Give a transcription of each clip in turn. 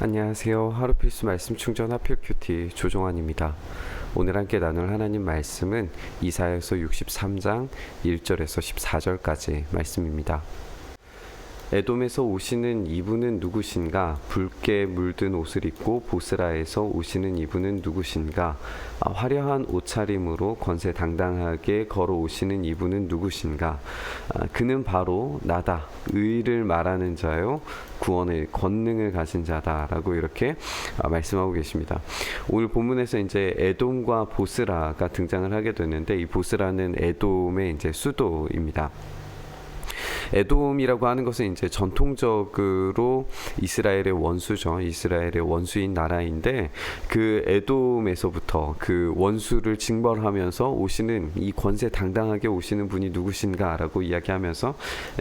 안녕하세요. 하루 필수 말씀 충전 하필 큐티 조종환입니다. 오늘 함께 나눌 하나님 말씀은 이사야서 63장 1절에서 14절까지 말씀입니다. 에돔에서 오시는 이분은 누구신가? 붉게 물든 옷을 입고 보스라에서 오시는 이분은 누구신가? 아, 화려한 옷차림으로 권세 당당하게 걸어오시는 이분은 누구신가? 아, 그는 바로 나다. 의를 말하는 자요. 구원의 권능을 가진 자다라고 이렇게 아, 말씀하고 계십니다. 오늘 본문에서 이제 에돔과 보스라가 등장을 하게 되는데 이 보스라는 에돔의 이제 수도입니다. 에돔이라고 하는 것은 이제 전통적으로 이스라엘의 원수죠. 이스라엘의 원수인 나라인데 그 에돔에서부터 그 원수를 징벌하면서 오시는 이 권세 당당하게 오시는 분이 누구신가라고 이야기하면서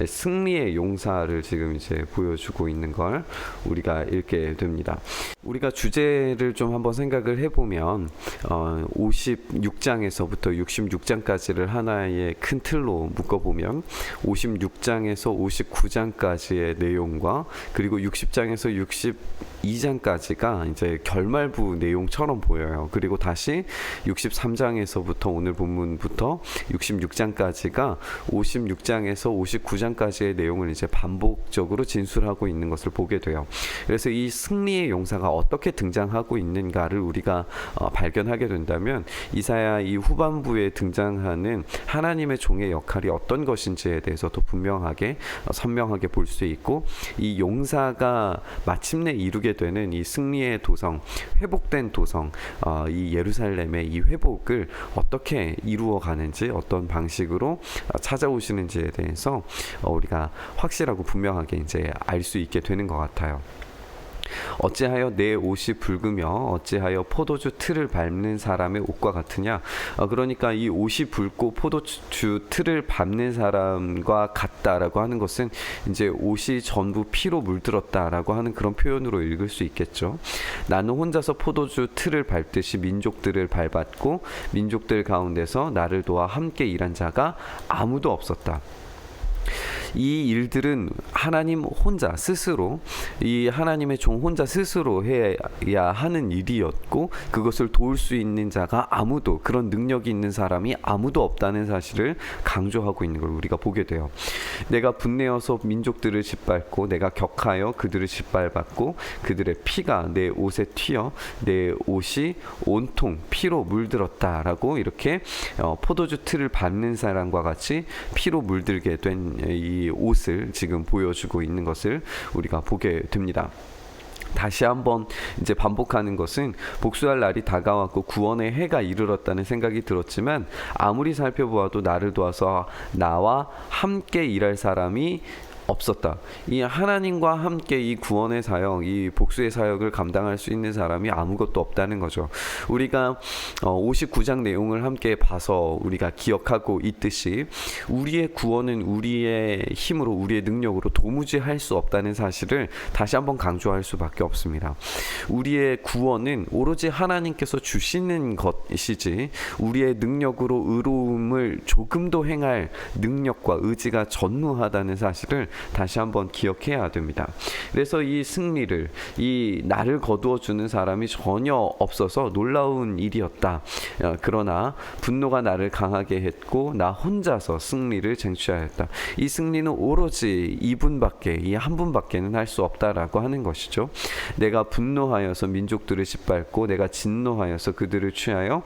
승리의 용사를 지금 이제 보여주고 있는 걸 우리가 읽게 됩니다. 우리가 주제를 좀 한번 생각을 해보면 어, 56장에서부터 66장까지를 하나의 큰 틀로 묶어보면 56장 에서 59장까지의 내용과 그리고 60장에서 62장까지가 이제 결말부 내용처럼 보여요. 그리고 다시 63장에서부터 오늘 본문부터 66장까지가 56장에서 59장까지의 내용을 이제 반복적으로 진술하고 있는 것을 보게 돼요. 그래서 이 승리의 용사가 어떻게 등장하고 있는가를 우리가 어, 발견하게 된다면 이사야 이 후반부에 등장하는 하나님의 종의 역할이 어떤 것인지에 대해서 더 분명 하게 어, 선명하게 볼 수 있고 이 용사가 마침내 이루게 되는 이 승리의 도성, 회복된 도성, 어, 이 예루살렘의 이 회복을 어떻게 이루어 가는지 어떤 방식으로 어, 찾아오시는지에 대해서 어, 우리가 확실하고 분명하게 이제 알 수 있게 되는 것 같아요. 어찌하여 내 옷이 붉으며 어찌하여 포도주 틀을 밟는 사람의 옷과 같으냐? 어, 그러니까 이 옷이 붉고 포도주 틀을 밟는 사람과 같다라고 하는 것은 이제 옷이 전부 피로 물들었다라고 하는 그런 표현으로 읽을 수 있겠죠. 나는 혼자서 포도주 틀을 밟듯이 민족들을 밟았고 민족들 가운데서 나를 도와 함께 일한 자가 아무도 없었다 이 일들은 하나님 혼자 스스로 이 하나님의 종 혼자 스스로 해야 하는 일이었고 그것을 도울 수 있는 자가 아무도 그런 능력이 있는 사람이 아무도 없다는 사실을 강조하고 있는 걸 우리가 보게 돼요. 내가 분내어서 민족들을 짓밟고 내가 격하여 그들을 짓밟았고 그들의 피가 내 옷에 튀어 내 옷이 온통 피로 물들었다라고 이렇게 어, 포도주 틀을 밟는 사람과 같이 피로 물들게 된 이 옷을 지금 보여주고 있는 것을 우리가 보게 됩니다. 다시 한번 이제 반복하는 것은 복수할 날이 다가왔고 구원의 해가 이르렀다는 생각이 들었지만 아무리 살펴보아도 나를 도와서 나와 함께 일할 사람이 없었다. 이 하나님과 함께 이 구원의 사역, 이 복수의 사역을 감당할 수 있는 사람이 아무것도 없다는 거죠. 우리가 59장 어, 내용을 함께 봐서 우리가 기억하고 있듯이 우리의 구원은 우리의 힘으로 우리의 능력으로 도무지 할 수 없다는 사실을 다시 한번 강조할 수밖에 없습니다. 우리의 구원은 오로지 하나님께서 주시는 것이지 우리의 능력으로 의로움을 조금도 행할 능력과 의지가 전무하다는 사실을 다시 한번 기억해야 됩니다. 그래서 이 승리를 이 나를 거두어 주는 사람이 전혀 없어서 놀라운 일이었다. 어, 그러나 분노가 나를 강하게 했고 나 혼자서 승리를 쟁취하였다. 이 승리는 오로지 이분밖에 이 한 분밖에는 할 수 없다라고 하는 것이죠. 내가 분노하여서 민족들을 짓밟고 내가 진노하여서 그들을 취하여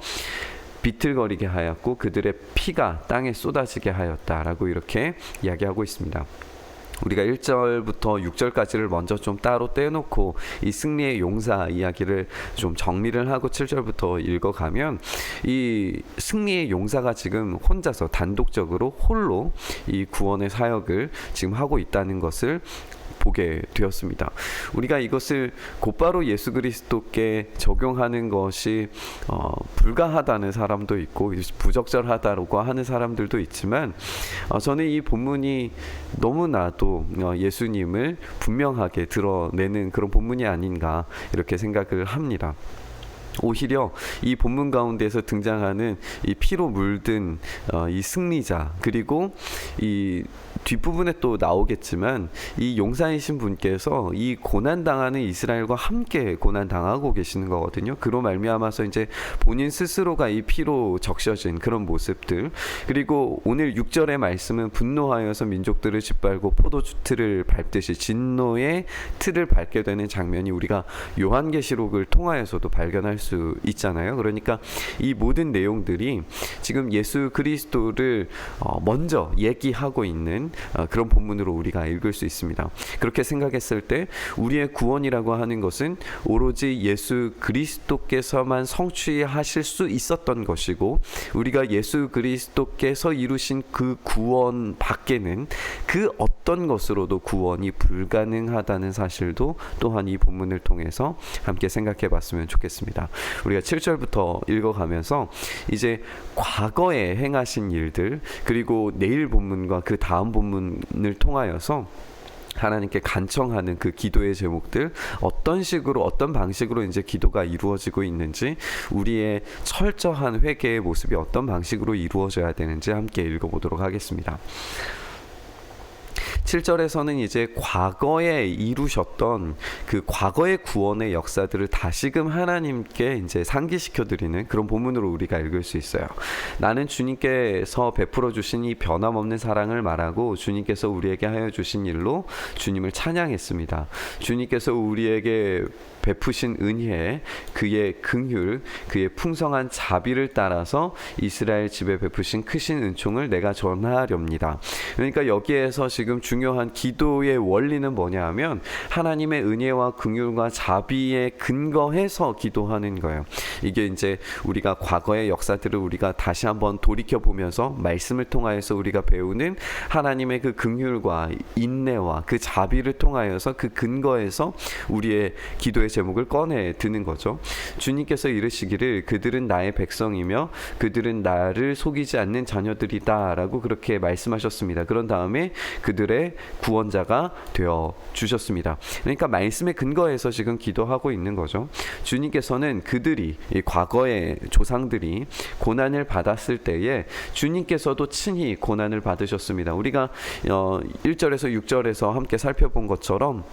비틀거리게 하였고 그들의 피가 땅에 쏟아지게 하였다라고 이렇게 이야기하고 있습니다. 우리가 1절부터 6절까지를 먼저 좀 따로 떼놓고 이 승리의 용사 이야기를 좀 정리를 하고 7절부터 읽어가면 이 승리의 용사가 지금 혼자서 단독적으로 홀로 이 구원의 사역을 지금 하고 있다는 것을 보게 되었습니다. 우리가 이것을 곧바로 예수 그리스도께 적용하는 것이 어, 불가하다는 사람도 있고 부적절하다고 하는 사람들도 있지만 어, 저는 이 본문이 너무나도 어, 예수님을 분명하게 드러내는 그런 본문이 아닌가 이렇게 생각을 합니다. 오히려 이 본문 가운데서 등장하는 이 피로 물든 어, 이 승리자 그리고 이 뒷부분에 또 나오겠지만 이 용사이신 분께서 이 고난 당하는 이스라엘과 함께 고난 당하고 계시는 거거든요. 그로 말미암아서 이제 본인 스스로가 이 피로 적셔진 그런 모습들 그리고 오늘 6절의 말씀은 분노하여서 민족들을 짓밟고 포도주 틀을 밟듯이 진노의 틀을 밟게 되는 장면이 우리가 요한계시록을 통하여서도 발견할 수 있잖아요. 그러니까 이 모든 내용들이 지금 예수 그리스도를 어, 먼저 얘기하고 있는 어, 그런 본문으로 우리가 읽을 수 있습니다. 그렇게 생각했을 때 우리의 구원이라고 하는 것은 오로지 예수 그리스도께서만 성취하실 수 있었던 것이고 우리가 예수 그리스도께서 이루신 그 구원 밖에는 그 어떤 것으로도 구원이 불가능하다는 사실도 또한 이 본문을 통해서 함께 생각해 봤으면 좋겠습니다. 우리가 7절부터 읽어가면서 이제 과거에 행하신 일들 그리고 내일 본문과 그 다음 본문을 통하여서 하나님께 간청하는 그 기도의 제목들 어떤 식으로 어떤 방식으로 이제 기도가 이루어지고 있는지 우리의 철저한 회개의 모습이 어떤 방식으로 이루어져야 되는지 함께 읽어보도록 하겠습니다. 7절에서는 이제 과거에 이루셨던 그 과거의 구원의 역사들을 다시금 하나님께 이제 상기시켜 드리는 그런 본문으로 우리가 읽을 수 있어요. 나는 주님께서 베풀어 주신 이 변함없는 사랑을 말하고 주님께서 우리에게 하여 주신 일로 주님을 찬양했습니다. 주님께서 우리에게 베푸신 은혜, 그의 긍휼, 그의 풍성한 자비를 따라서 이스라엘 집에 베푸신 크신 은총을 내가 전하렵니다. 그러니까 여기에서 지금 중요한 기도의 원리는 뭐냐 하면 하나님의 은혜와 긍휼과 자비에 근거해서 기도하는 거예요. 이게 이제 우리가 과거의 역사들을 우리가 다시 한번 돌이켜 보면서 말씀을 통하여서 우리가 배우는 하나님의 그 긍휼과 인내와 그 자비를 통하여서 그 근거에서 우리의 기도의 제목을 꺼내 드는 거죠. 주님께서 이르시기를 그들은 나의 백성이며 그들은 나를 속이지 않는 자녀들이다라고 그렇게 말씀하셨습니다. 그런 다음에 그들의 구원자가 되어 주셨습니다. 그러니까 말씀의 근거에서 지금 기도하고 있는 거죠. 주님께서는 그들이 이 과거의 조상들이 고난을 받았을 때에 주님께서도 친히 고난을 받으셨습니다. 우리가 어 1절에서 6절에서 함께 살펴본 것처럼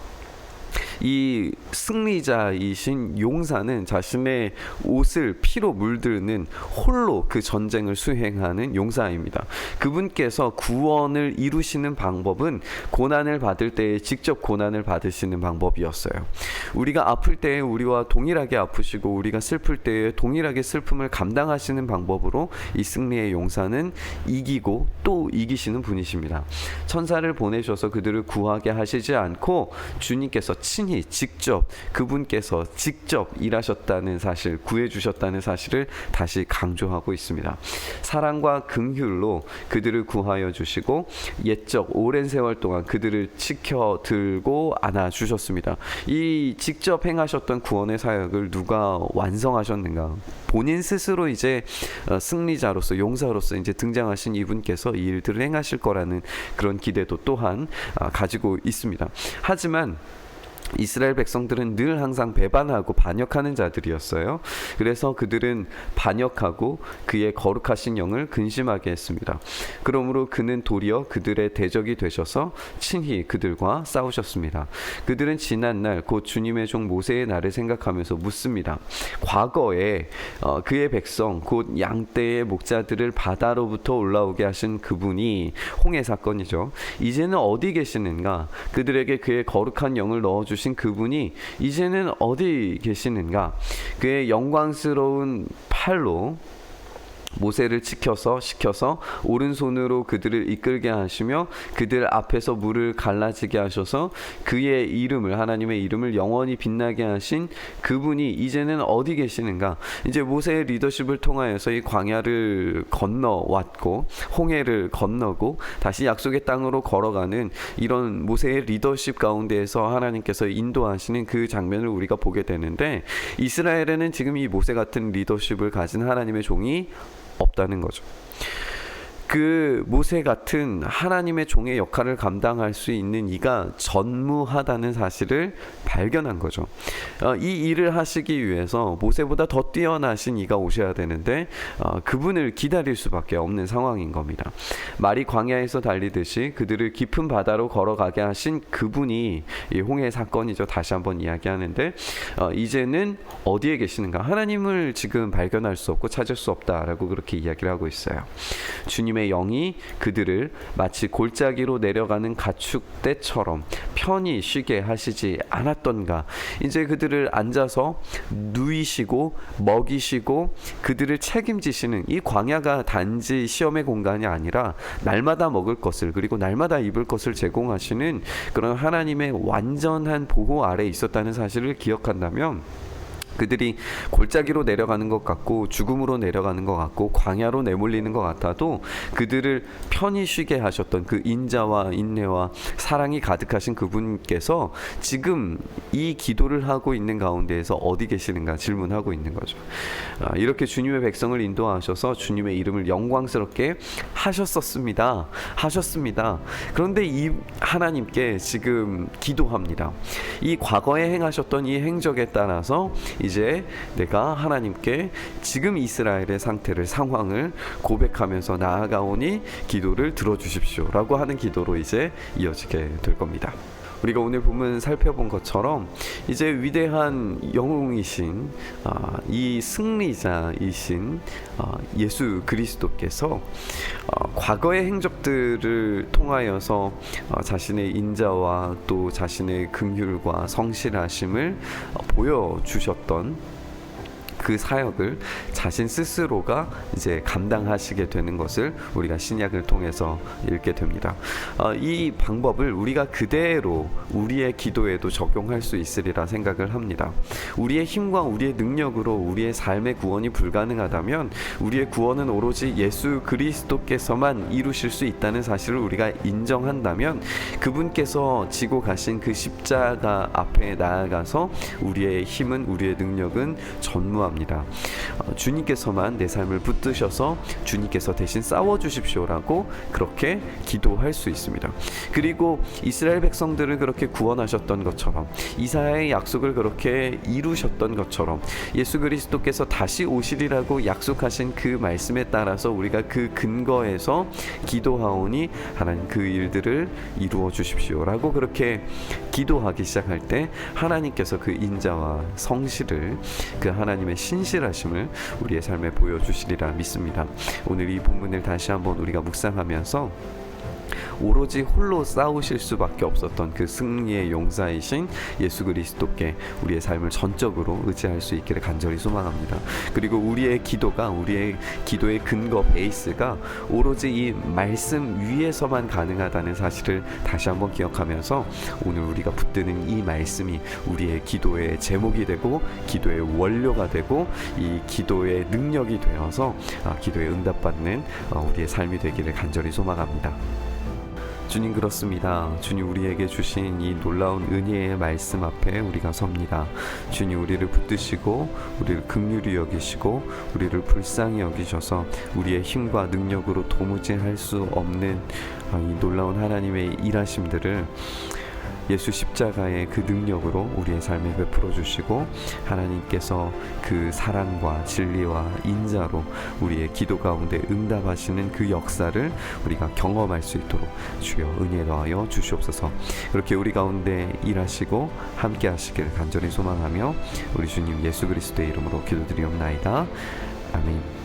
이 승리자이신 용사는 자신의 옷을 피로 물드는 홀로 그 전쟁을 수행하는 용사입니다. 그분께서 구원을 이루시는 방법은 고난을 받을 때에 직접 고난을 받으시는 방법이었어요. 우리가 아플 때에 우리와 동일하게 아프시고 우리가 슬플 때에 동일하게 슬픔을 감당하시는 방법으로 이 승리의 용사는 이기고 또 이기시는 분이십니다. 천사를 보내셔서 그들을 구하게 하시지 않고 주님께서 친히 직접 그분께서 직접 일하셨다는 사실, 구해 주셨다는 사실을 다시 강조하고 있습니다. 사랑과 긍휼로 그들을 구하여 주시고 옛적 오랜 세월 동안 그들을 지켜 들고 안아 주셨습니다. 이 직접 행하셨던 구원의 사역을 누가 완성하셨는가? 본인 스스로 이제 어, 승리자로서 용사로서 이제 등장하신 이분께서 이 일들을 행하실 거라는 그런 기대도 또한 아, 가지고 있습니다. 하지만 이스라엘 백성들은 늘 항상 배반하고 반역하는 자들이었어요. 그래서 그들은 반역하고 그의 거룩하신 영을 근심하게 했습니다. 그러므로 그는 도리어 그들의 대적이 되셔서 친히 그들과 싸우셨습니다. 그들은 지난 날 곧 주님의 종 모세의 날을 생각하면서 묻습니다. 과거에 어, 그의 백성 곧 양떼의 목자들을 바다로부터 올라오게 하신 그분이 홍해 사건이죠. 이제는 어디 계시는가? 그들에게 그의 거룩한 영을 넣어 주신 그분이 이제는 어디 계시는가? 그의 영광스러운 팔로 모세를 지켜서 시켜서 오른손으로 그들을 이끌게 하시며 그들 앞에서 물을 갈라지게 하셔서 그의 이름을 하나님의 이름을 영원히 빛나게 하신 그분이 이제는 어디 계시는가? 이제 모세의 리더십을 통하여서 이 광야를 건너왔고 홍해를 건너고 다시 약속의 땅으로 걸어가는 이런 모세의 리더십 가운데에서 하나님께서 인도하시는 그 장면을 우리가 보게 되는데 이스라엘에는 지금 이 모세 같은 리더십을 가진 하나님의 종이 없다는 거죠. 그 모세 같은 하나님의 종의 역할을 감당할 수 있는 이가 전무하다는 사실을 발견한 거죠. 어, 이 일을 하시기 위해서 모세보다 더 뛰어나신 이가 오셔야 되는데 어, 그분을 기다릴 수밖에 없는 상황인 겁니다. 말이 광야에서 달리듯이 그들을 깊은 바다로 걸어가게 하신 그분이 이 홍해 사건이죠. 다시 한번 이야기하는데 어, 이제는 어디에 계시는가? 하나님을 지금 발견할 수 없고 찾을 수 없다라고 그렇게 이야기를 하고 있어요. 주님 의 영이 그들을 마치 골짜기로 내려가는 가축대처럼 편히 쉬게 하시지 않았던가. 이제 그들을 앉아서 누이시고 먹이시고 그들을 책임지시는 이 광야가 단지 시험의 공간이 아니라 날마다 먹을 것을 그리고 날마다 입을 것을 제공하시는 그런 하나님의 완전한 보호 아래 있었다는 사실을 기억한다면 그들이 골짜기로 내려가는 것 같고 죽음으로 내려가는 것 같고 광야로 내몰리는 것 같아도 그들을 편히 쉬게 하셨던 그 인자와 인내와 사랑이 가득하신 그분께서 지금 이 기도를 하고 있는 가운데에서 어디 계시는가 질문하고 있는 거죠. 아, 이렇게 주님의 백성을 인도하셔서 주님의 이름을 영광스럽게 하셨었습니다. 하셨습니다. 그런데 이 하나님께 지금 기도합니다. 이 과거에 행하셨던 이 행적에 따라서 이제 내가 하나님께 지금 이스라엘의 상태를 상황을 고백하면서 나아가오니 기도를 들어주십시오라고 하는 기도로 이제 이어지게 될 겁니다. 우리가 오늘 보면 살펴본 것처럼 이제 위대한 영웅이신 아, 이 승리자이신 아, 예수 그리스도께서 어, 과거의 행적들을 통하여서 어, 자신의 인자와 또 자신의 긍휼과 성실하심을 어, 보여주셨던 그 사역을 자신 스스로가 이제 감당하시게 되는 것을 우리가 신약을 통해서 읽게 됩니다. 어, 이 방법을 우리가 그대로 우리의 기도에도 적용할 수 있으리라 생각을 합니다. 우리의 힘과 우리의 능력으로 우리의 삶의 구원이 불가능하다면 우리의 구원은 오로지 예수 그리스도께서만 이루실 수 있다는 사실을 우리가 인정한다면 그분께서 지고 가신 그 십자가 앞에 나아가서 우리의 힘은 우리의 능력은 전무합니다. 어, 주님께서만 내 삶을 붙드셔서 주님께서 대신 싸워 주십시오라고 그렇게 기도할 수 있습니다. 그리고 이스라엘 백성들을 그렇게 구원하셨던 것처럼 이사야의 약속을 그렇게 이루셨던 것처럼 예수 그리스도께서 다시 오시리라고 약속하신 그 말씀에 따라서 우리가 그 근거에서 기도하오니 하나님 그 일들을 이루어 주십시오라고 그렇게 기도하기 시작할 때 하나님께서 그 인자와 성실을 그 하나님의 신실하심을 우리의 삶에 보여주시리라 믿습니다. 오늘 이 본문을 다시 한번 우리가 묵상하면서 오로지 홀로 싸우실 수밖에 없었던 그 승리의 용사이신 예수 그리스도께 우리의 삶을 전적으로 의지할 수 있기를 간절히 소망합니다. 그리고 우리의 기도가 우리의 기도의 근거 베이스가 오로지 이 말씀 위에서만 가능하다는 사실을 다시 한번 기억하면서 오늘 우리가 붙드는 이 말씀이 우리의 기도의 제목이 되고 기도의 원료가 되고 이 기도의 능력이 되어서 아, 기도에 응답받는 어, 우리의 삶이 되기를 간절히 소망합니다. 주님 그렇습니다. 주님 우리에게 주신 이 놀라운 은혜의 말씀 앞에 우리가 섭니다. 주님 우리를 붙드시고 우리를 극률히 여기시고 우리를 불쌍히 여기셔서 우리의 힘과 능력으로 도무지 할 수 없는 아, 이 놀라운 하나님의 일하심들을 예수 십자가의 그 능력으로 우리의 삶에 베풀어 주시고 하나님께서 그 사랑과 진리와 인자로 우리의 기도 가운데 응답하시는 그 역사를 우리가 경험할 수 있도록 주여 은혜 더하여 주시옵소서. 그렇게 우리 가운데 일하시고 함께 하시길 간절히 소망하며 우리 주님 예수 그리스도의 이름으로 기도드리옵나이다. 아멘.